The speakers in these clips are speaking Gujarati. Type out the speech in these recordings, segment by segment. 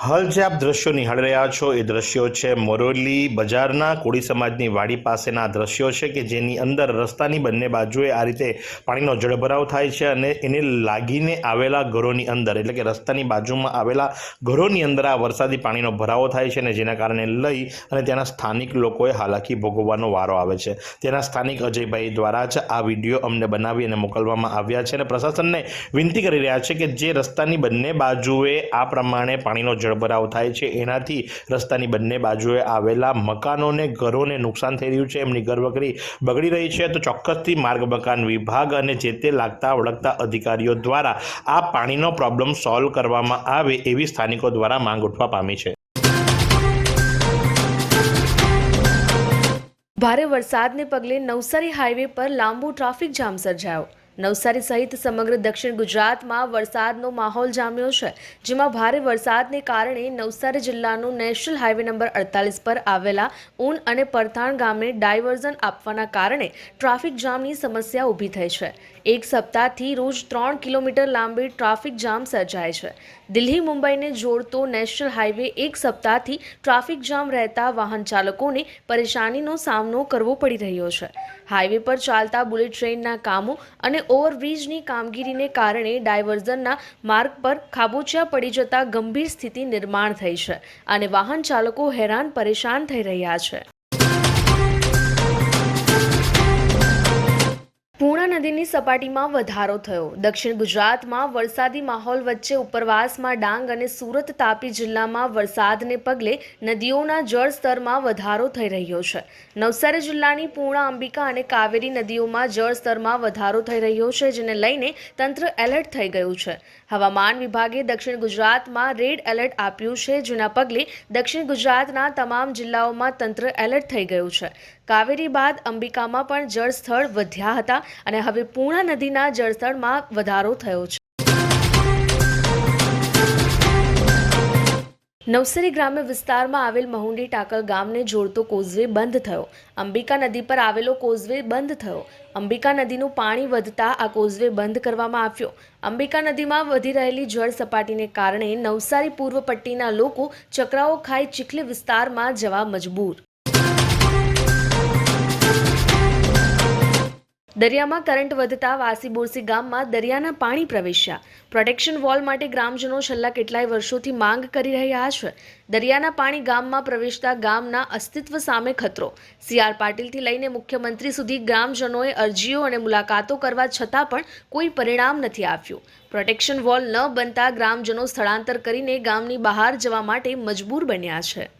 હાલ જે આપ દ્રશ્યો નિહાળી રહ્યા છો, એ દ્રશ્યો છે મોરોલી બજારના કોળી સમાજની વાડી પાસેના દ્રશ્યો છે કે જેની અંદર રસ્તાની બંને બાજુએ આ રીતે પાણીનો જળભરાવ થાય છે અને એને લાગીને આવેલા ઘરોની અંદર, એટલે કે રસ્તાની બાજુમાં આવેલા ઘરોની અંદર આ વરસાદી પાણીનો ભરાવો થાય છે અને જેના કારણે લઈ અને ત્યાંના સ્થાનિક લોકોએ હાલાકી ભોગવવાનો વારો આવે છે. ત્યાંના સ્થાનિક અજયભાઈ દ્વારા જ આ વીડિયો અમને બનાવી અને મોકલવામાં આવ્યા છે અને પ્રશાસનને વિનંતી કરી રહ્યા છે કે જે રસ્તાની બંને બાજુએ આ પ્રમાણે પાણીનો જળભરાવ થાય છે. એનાથી રસ્તાની બંને બાજુએ આવેલા મકાનોને ઘરોને નુકસાન થઈ રહ્યું છે. એમની ઘરવકરી બગડી રહી છે. તો ચોક્કસથી માર્ગ મકાન વિભાગ અને જે તે લાગતા વળગતા અધિકારીઓ દ્વારા આ પાણીનો પ્રોબ્લેમ સોલ્વ કરવામાં આવે એવી સ્થાનિકો દ્વારા માંગ ઉઠવા પામી છે. ભારે વરસાદને પગલે નવસારી હાઈવે પર લાંબુ ટ્રાફિક જામ સર્જાયો. નવસારી સહિત સમગ્ર દક્ષિણ ગુજરાતમાં વરસાદનો માહોલ જામ્યો છે, જેમાં ભારે વરસાદને કારણે નવસારી જિલ્લાનું નેશનલ હાઈવે નંબર અડતાલીસ પર આવેલા ઊન અને પરથાણ ગામે ડાયવર્ઝન આપવાના કારણે ટ્રાફિક જામની સમસ્યા ઊભી થઈ છે. એક સપ્તાહથી રોજ ત્રણ કિલોમીટર લાંબી ટ્રાફિક જામ સર્જાય છે. દિલ્હી મુંબઈને જોડતો નેશનલ હાઈવે એક સપ્તાહથી ટ્રાફિક જામ રહેતા વાહન ચાલકોને પરેશાનીનો સામનો કરવો પડી રહ્યો છે. હાઈવે પર ચાલતા બુલેટ ટ્રેનના કામો અને ઓવરબ્રિજની કામગીરીને કારણે ડાયવર્ઝનના માર્ગ પર ખાબોચિયા પડી જતા ગંભીર સ્થિતિ નિર્માણ થઈ છે અને વાહન ચાલકો હેરાન પરેશાન થઈ રહ્યા છે. પૂર્ણા નદીની સપાટીમાં વધારો થયો. દક્ષિણ ગુજરાતમાં વરસાદી માહોલ વચ્ચે ઉપરવાસમાં ડાંગ અને સુરત તાપી જિલ્લામાં વરસાદને પગલે નદીઓના જળસ્તરમાં વધારો થઈ રહ્યો છે. નવસારી જિલ્લાની પૂર્ણા, અંબિકા અને કાવેરી નદીઓમાં જળસ્તરમાં વધારો થઈ રહ્યો છે, જેને લઈને તંત્ર એલર્ટ થઈ ગયું છે. હવામાન વિભાગે દક્ષિણ ગુજરાતમાં રેડ એલર્ટ આપ્યું છે, જેના પગલે દક્ષિણ ગુજરાતના તમામ જિલ્લાઓમાં તંત્ર એલર્ટ થઈ ગયું છે. કાવેરી બાદ અંબિકામાં પણ જળસ્થળ વધ્યા હતા અને હવે પૂર્ણા નદીના જળસ્થળમાં વધારો થયો છે. નવસારી ગ્રામ્ય વિસ્તારમાં આવેલ મહુંડી ટાકર ગામને જોડતો કોઝવે બંધ થયો. અંબિકા નદી પર આવેલો કોઝવે બંધ થયો. અંબિકા નદીનું પાણી વધતા આ કોઝવે બંધ કરવામાં આવ્યો. અંબિકા નદીમાં વધી રહેલી જળ સપાટીને કારણે નવસારી પૂર્વ પટ્ટીના લોકો ચક્રાઓ ખાઈ ચીખલી વિસ્તારમાં જવા મજબૂર. દરિયામાં કરંટ વધતા વાસી બોરસી ગામમાં દરિયાના પાણી પ્રવેશ્યા. પ્રોટેક્શન વોલ માટે ગ્રામજનો છેલ્લા કેટલાય વર્ષોથી માંગ કરી રહ્યા છે. દરિયાના પાણી ગામમાં પ્રવેશતા ગામના અસ્તિત્વ સામે ખતરો. સી આર પાટીલથી લઈને મુખ્યમંત્રી સુધી ગ્રામજનોએ અરજીઓ અને મુલાકાતો કરવા છતાં પણ કોઈ પરિણામ નથી આવ્યું પ્રોટેક્શન વોલ ન બનતા ગ્રામજનો સ્થળાંતર કરીને ગામની બહાર જવા માટે મજબૂર બન્યા છે.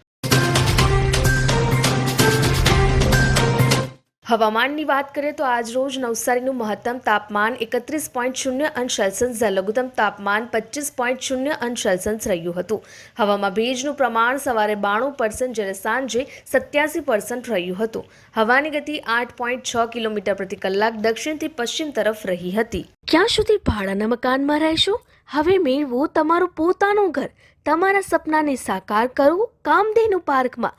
હવામાનની વાત કરીએ તો આજ રોજ નવસારીનું મહત્તમ તાપમાન એકત્રીસ પોઈન્ટ શૂન્ય અંશ સેલ્સિયસ લઘુત્તમ તાપમાન પચીસ પોઈન્ટ શૂન્ય અંશ સેલ્સિયસ રહ્યું હતું. હવામાં ભેજનું પ્રમાણ સવારે બાણું પર્સન્ટ જ્યારે સાંજે સત્યાસી પર્સન્ટ રહ્યું હતું. હવાની ગતિ આઠ પોઈન્ટ છ કિલોમીટર પ્રતિ કલાક દક્ષિણથી પશ્ચિમ તરફ રહી હતી. ક્યાં સુધી ભાડાના મકાનમાં રહેશો? હવે મેળવો તમારું પોતાનું ઘર. તમારા સપનાને સાકાર કરો કામધેનુ પાર્કમાં.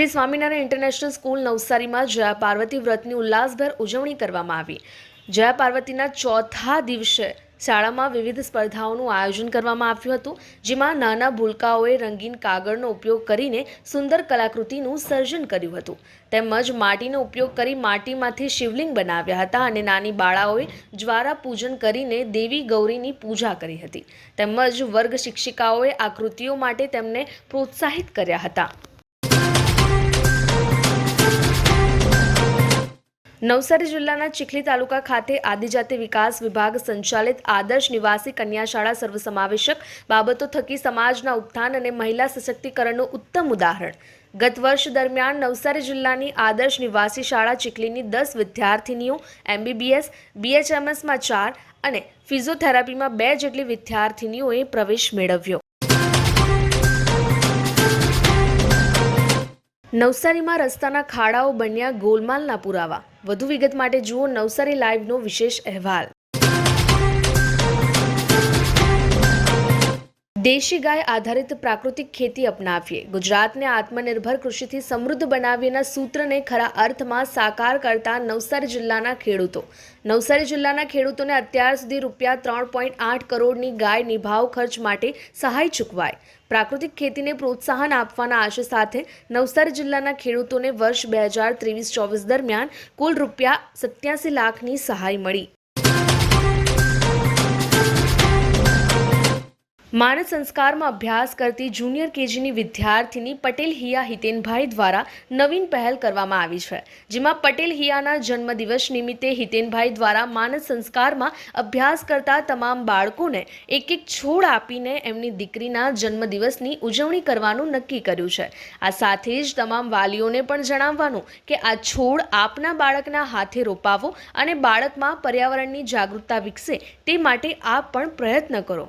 Shri Swaminarayan international school નવસારીમાં જયા પાર્વતી વ્રતની ઉલ્લાસભેર ઉજવણી કરવામાં આવી. જયા પાર્વતીના ચોથા દિવસે શાળામાં વિવિધ સ્પર્ધાઓનું આયોજન કરવામાં આવ્યું હતું, જેમાં નાના ભૂલકાઓએ રંગીન કાગળનો ઉપયોગ કરીને સુંદર કલાકૃતિનું સર્જન કર્યું હતું. તેમજ માટીનો ઉપયોગ કરી માટીમાંથી શિવલિંગ બનાવ્યા હતા અને નાની બાળાઓએ જ્વારા પૂજન કરીને દેવી ગૌરીની પૂજા કરી હતી. તેમજ વર્ગ શિક્ષિકાઓએ આ કૃતિઓ માટે તેમને પ્રોત્સાહિત કર્યા હતા. નવસારી જિલ્લાના ચીખલી તાલુકા ખાતે આદિજાતિ વિકાસ વિભાગ સંચાલિત આદર્શ નિવાસી કન્યાશાળા સર્વસમાવેશક બાબતો થકી સમાજના ઉત્થાન અને મહિલા સશક્તિકરણનું ઉત્તમ ઉદાહરણ. ગત વર્ષ દરમિયાન નવસારી જિલ્લાની આદર્શ નિવાસી શાળા ચીખલીની દસ વિદ્યાર્થિનીઓ, એમબીબીએસ, બીએચએમએસમાં ચાર અને ફિઝિયોથેરાપીમાં બે જેટલી વિદ્યાર્થિનીઓએ પ્રવેશ મેળવ્યો. નવસારીમાં રસ્તાના ખાડાઓ બન્યા ગોલમાલના પુરાવા. વધુ વિગત માટે જુઓ નવસારી લાઈવનો વિશેષ અહેવાલ. દેશી ગાય આધારિત પ્રાકૃતિક ખેતી અપનાવીએ. ગુજરાતને આત્મનિર્ભર કૃષિથી સમૃદ્ધ બનાવીએના સૂત્રને ખરા અર્થમાં સાકાર કરતા નવસારી જિલ્લાના ખેડૂતો. નવસારી જિલ્લાના ખેડૂતોને અત્યાર સુધી રૂપિયા ત્રણ પોઈન્ટ આઠ કરોડની ગાય નિભાવ ખર્ચ માટે સહાય ચૂકવાય. પ્રાકૃતિક ખેતીને પ્રોત્સાહન આપવાના આશય સાથે નવસારી જિલ્લાના ખેડૂતોને વર્ષ બે હજાર ત્રેવીસ ચોવીસ દરમિયાન કુલ રૂપિયા સત્યાસી લાખની સહાય મળી. માનદ સંસ્કારમાં અભ્યાસ કરતી જુનિયર કેજીની વિદ્યાર્થીની પટેલ હિયા હિતેનભાઈ દ્વારા નવીન પહેલ કરવામાં આવી છે, જેમાં પટેલ હિયાના જન્મદિવસ નિમિત્તે હિતેનભાઈ દ્વારા માનદ સંસ્કારમાં અભ્યાસ કરતા તમામ બાળકોને એક એક છોડ આપીને એમની દીકરીના જન્મદિવસની ઉજવણી કરવાનું નક્કી કર્યું છે. આ સાથે જ તમામ વાલીઓને પણ જણાવવાનું કે આ છોડ આપના બાળકના હાથે રોપાવો અને બાળકમાં પર્યાવરણની જાગૃતતા વિકસે તે માટે આપ પણ પ્રયત્ન કરો.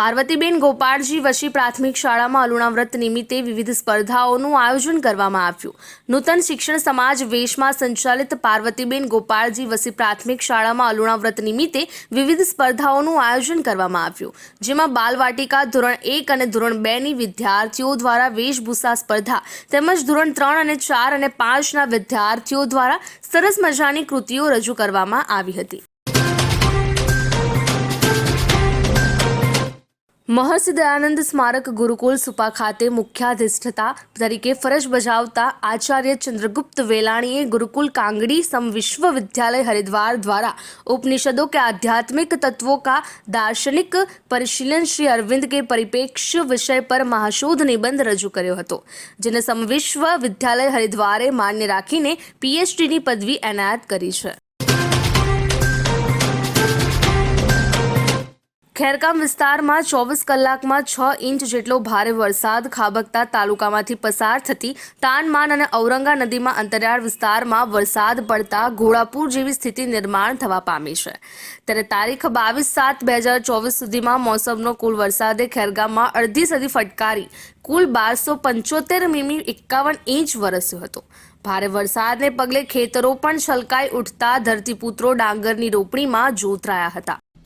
પાર્વતીબેન ગોપાળજી વશી પ્રાથમિક શાળામાં અલુણાવ્રત નિમિત્તે વિવિધ સ્પર્ધાઓનું આયોજન કરવામાં આવ્યું. નૂતન શિક્ષણ સમાજ વેશમાં સંચાલિત પાર્વતીબેન ગોપાળજી વસી પ્રાથમિક શાળામાં અલુણાવ્રત નિમિત્તે વિવિધ સ્પર્ધાઓનું આયોજન કરવામાં આવ્યું. જેમાં બાલવાટિકા ધોરણ એક અને ધોરણ બેની વિદ્યાર્થીઓ દ્વારા વેશભૂષા સ્પર્ધા તેમજ ધોરણ ત્રણ અને ચાર અને પાંચના વિદ્યાર્થીઓ દ્વારા સરસ મજાની કૃતિઓ રજૂ કરવામાં આવી હતી. મહર્ષિ દયાનંદ સ્મારક ગુરુકુલ સુપા ખાતે મુખ્યાધિષ્ઠતા તરીકે ફરજ બજાવતા આચાર્ય ચંદ્રગુપ્ત વેલાણીએ ગુરુકુલ કાંગડી સમ વિશ્વવિદ્યાલય હરિદ્વાર દ્વારા ઉપનિષદો કે આધ્યાત્મિક તત્વો કા દાર્શનિક પરિશીલન શ્રી અરવિંદ કે પરિપ્રેક્ષ્ય વિષય પર મહાશોધ નિબંધ રજૂ કર્યો હતો, જેને સમવિશ્વ વિદ્યાલય હરિદ્વારે માન્ય રાખીને પીએચડીની પદવી એનાયત કરી છે. ખેરગામ વિસ્તારમાં ચોવીસ કલાકમાં છ ઇંચ જેટલો ભારે વરસાદ ખાબકતા તાલુકામાંથી પસાર થતી તાનમાન અને ઔરંગા નદીમાં અંતરિયાળ વિસ્તારમાં વરસાદ પડતા ઘોડાપુર જેવી સ્થિતિ નિર્માણ થવા પામી છે. ત્યારે તારીખ બાવીસ સાત બે હજાર ચોવીસ સુધીમાં મોસમનો કુલ વરસાદે ખેરગામમાં અડધી સદી ફટકારી. કુલ બારસો પંચોતેર મીમી એકાવન ઇંચ વરસ્યો હતો. ભારે વરસાદને પગલે ખેતરો પણ છલકાઈ ઉઠતા ધરતીપુત્રો ડાંગરની રોપણીમાં જોતરાયા હતા.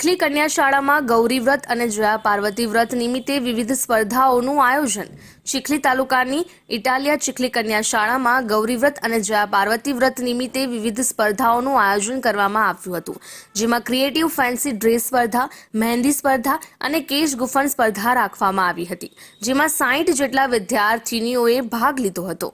ચીખલી કન્યા શાળામાં ગૌરી વ્રત અને જયા પાર્વતી વ્રત નિમિત્તે વિવિધ સ્પર્ધાઓનું આયોજન. ચીખલી તાલુકાની ઇટાલિયા ચીખલી કન્યા શાળામાં ગૌરી વ્રત અને જયા પાર્વતી વ્રત નિમિત્તે વિવિધ સ્પર્ધાઓનું આયોજન કરવામાં આવ્યું હતું. જેમાં ક્રિએટિવ ફેન્સી ડ્રેસ સ્પર્ધા, મહેંદી સ્પર્ધા અને કેશ ગુફન સ્પર્ધા રાખવામાં આવી હતી. જેમાં સાઠ જેટલા વિદ્યાર્થીનીઓએ ભાગ લીધો હતો.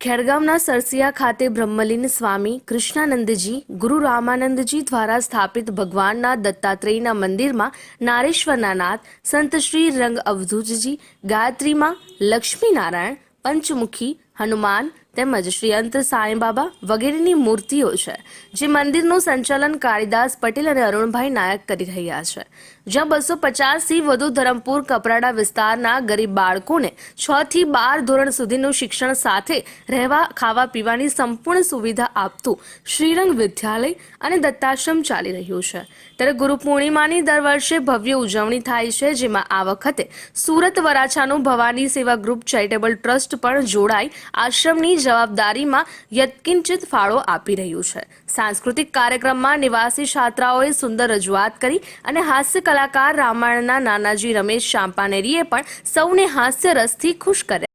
ખેરગામના સરસિયા ખાતે બ્રહ્મલીન સ્વામી કૃષ્ણાનંદજી, ગુરુ રામાનંદજી દ્વારા સ્થાપિત ભગવાનના દત્તાત્રેયના મંદિરમાં નારેશ્વરના નાથ સંત શ્રી રંગ અવધૂતજી, ગાયત્રીમાં લક્ષ્મીનારાયણ, પંચમુખી, હનુમાન તેમજ શ્રી અંત સાંઈબાબા વગેરેની મૂર્તિઓ છે, જે મંદિરનું સંચાલન કાળીદાસ પટેલ અને અરુણભાઈ નાયક કરી રહ્યા છે. જ્યાં બસો પચાસથી વધુ ધરમપુર, કપરાડા વિસ્તારના ગરીબ બાળકોને છ થી બાર ધોરણ સુધીનું શિક્ષણ સાથે રહેવા, ખાવા પીવાની સંપૂર્ણ સુવિધા આપતું શ્રીરંગ વિદ્યાલય અને દત્તાશ્રમ ચાલી રહ્યું છે. ત્યારે ગુરુ પૂર્ણિમાની દર વર્ષે ભવ્ય ઉજવણી થાય છે, જેમાં આ વખતે સુરત વરાછાનું ભવાની સેવા ગ્રુપ ચેરિટેબલ ટ્રસ્ટ પણ જોડાઈ આશ્રમની જવાબદારીમાં યત્કિંચિત ફાળો આપી રહ્યું છે. સાંસ્કૃતિક કાર્યક્રમમાં નિવાસી છાત્રાઓએ સુંદર રજૂઆત કરી અને હાસ્ય કલાકાર રામાયણના નાનાજી રમેશ શાંપાનેરીએ પણ સૌને હાસ્ય રસથી ખુશ કર્યા.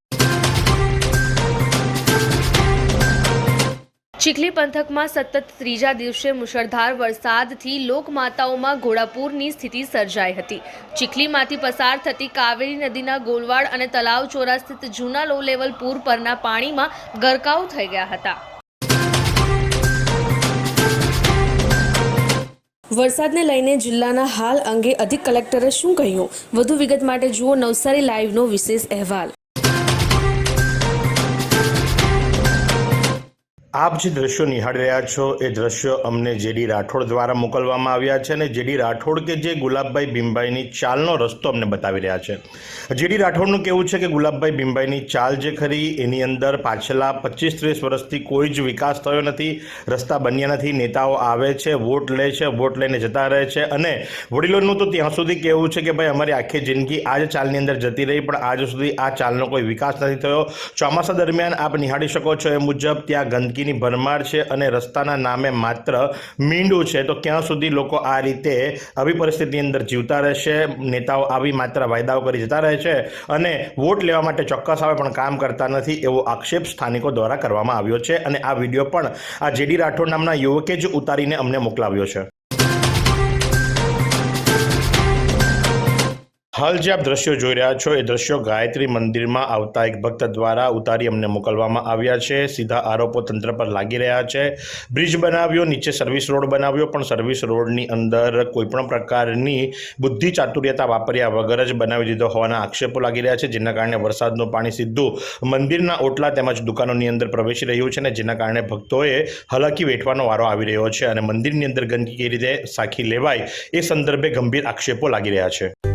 ચીખલી પંથકમાં સતત ત્રીજા દિવસે મુશળધાર વરસાદથી લોકમાતાઓમાં ઘોડાપૂરની સ્થિતિ સર્જાઈ હતી. ચીખલીમાંથી પસાર થતી કાવેરી નદીના ગોલવાડ અને તલાવ ચોરા સ્થિત જૂના લો લેવલ પૂર પરના પાણીમાં ગરકાવ થઈ ગયા હતા. વરસાદને લઈને જિલ્લાના હાલ અંગે અધિક કલેક્ટરે શું કહ્યું? વધુ વિગત માટે જુઓ નવસારી લાઈવનો વિશેષ અહેવાલ. આપ જે દ્રશ્યો નિહાળી રહ્યા છો, એ દ્રશ્યો અમને જેડી રાઠોડ દ્વારા મોકલવામાં આવ્યા છે અને જેડી રાઠોડ કે જે ગુલાબભાઈ ભીમભાઈની ચાલનો રસ્તો અમને બતાવી રહ્યા છે. જેડી રાઠોડનું કહેવું છે કે ગુલાબભાઈ ભીમભાઈની ચાલ જે ખરી, એની અંદર પાછલા પચીસ ત્રીસ વર્ષથી કોઈ જ વિકાસ થયો નથી, રસ્તા બન્યા નથી, નેતાઓ આવે છે, વોટ લે છે, વોટ લઈને જતા રહે છે અને વડીલોનું તો ત્યાં સુધી કહેવું છે કે ભાઈ અમારી આખી જિંદગી આ જ ચાલની અંદર જતી રહી, પણ આજ સુધી આ ચાલનો કોઈ વિકાસ નથી થયો. ચોમાસા દરમિયાન આપ નિહાળી શકો છો એ મુજબ ત્યાં ગંદકીની ભરમાર છે અને રસ્તાના નામે માત્ર મીંડું છે. તો ક્યાં સુધી લોકો આ રીતે આવી પરિસ્થિતિની અંદર જીવતા રહેશે? નેતાઓ આવી માત્ર વાયદાઓ કરી જતા રહે છે અને વોટ લેવા માટે ચોક્કસ આવે પણ કામ કરતા નથી એવો આક્ષેપ સ્થાનિકો દ્વારા કરવામાં આવ્યો છે. અને આ વીડિયો પણ આ જેડી રાઠોડ નામના યુવકે જ ઉતારીને અમને મોકલાવ્યો છે. હાલ જે આપ દ્રશ્યો જોઈ રહ્યા છો, એ દ્રશ્યો ગાયત્રી મંદિરમાં આવતા એક ભક્ત દ્વારા ઉતારી અમને મોકલવામાં આવ્યા છે. સીધા આરોપો તંત્ર પર લાગી રહ્યા છે. બ્રિજ બનાવ્યો, નીચે સર્વિસ રોડ બનાવ્યો, પણ સર્વિસ રોડની અંદર કોઈપણ પ્રકારની બુદ્ધિ ચાતુર્યતા વાપર્યા વગર જ બનાવી દીધો હોવાના આક્ષેપો લાગી રહ્યા છે, જેના કારણે વરસાદનું પાણી સીધું મંદિરના ઓટલા તેમજ દુકાનોની અંદર પ્રવેશી રહ્યું છે અને જેના કારણે ભક્તોએ હલાકી વેઠવાનો વારો આવી રહ્યો છે અને મંદિરની અંદર ગંદકી રીતે સાખી લેવાય એ સંદર્ભે ગંભીર આક્ષેપો લાગી રહ્યા છે.